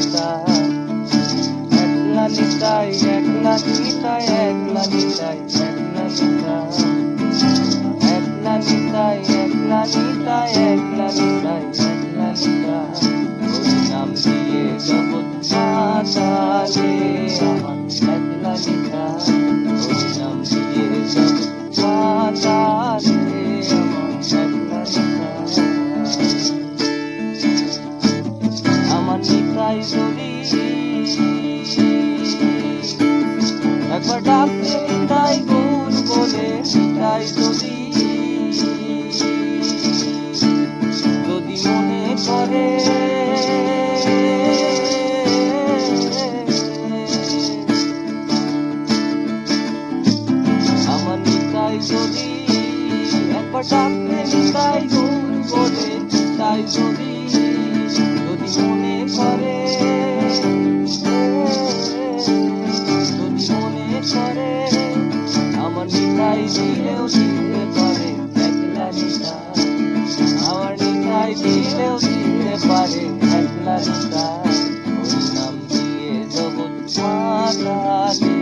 নিতাই একলা নিতাই একলা নিতাই। যদি একবার ডাকলে তাই দূর করে তাই যদি যদি মনে করে। যদি মনে করে, আমার নিতাই দিলেও দিতে পারে, একলা নিতা। আমার নিতাই দিলেও দিতে পারে, একলা নিতা। নাম দিয়ে জগৎ মাতালে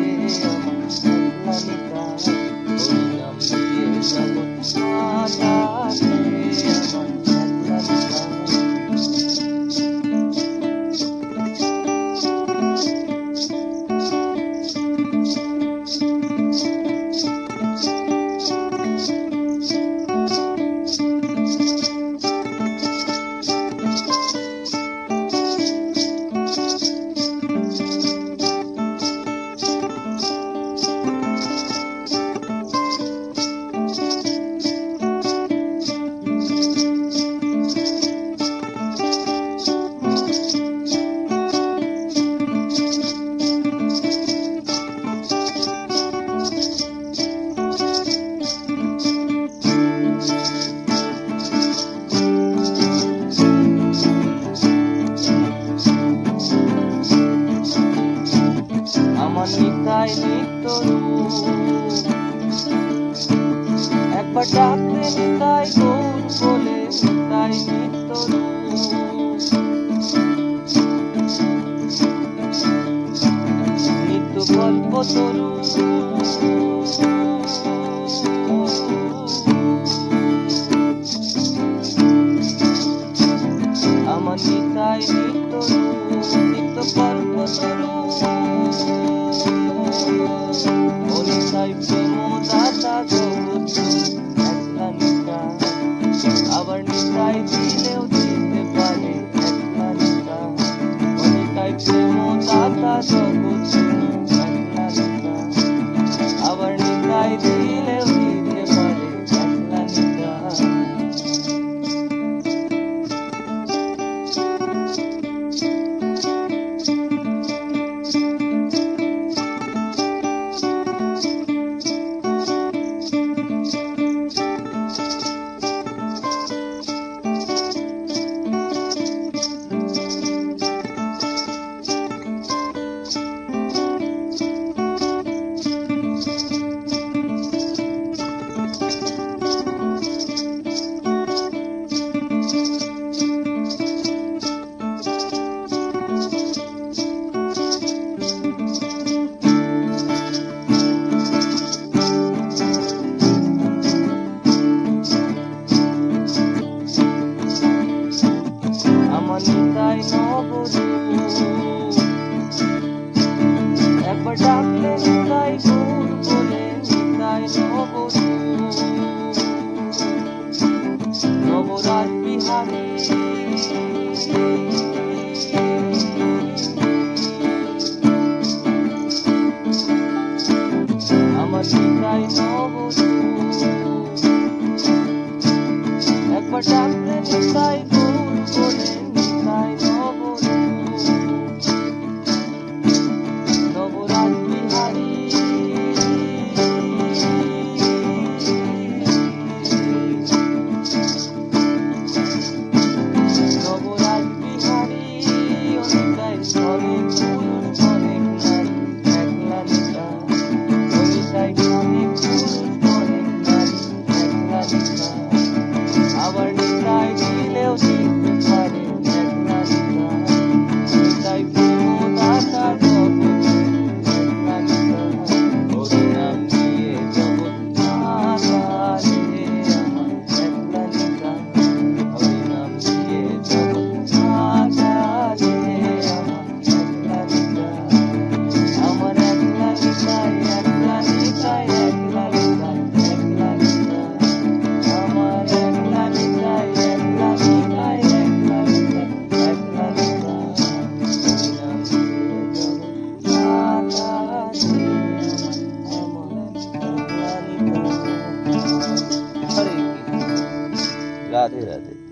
আমার বাবা ডাকলেন তাই গৌর তাই নিত্য নিত্য গল্প তরু আমার নিতাই নিত্য নিত্য গল্প তরু ও 对了对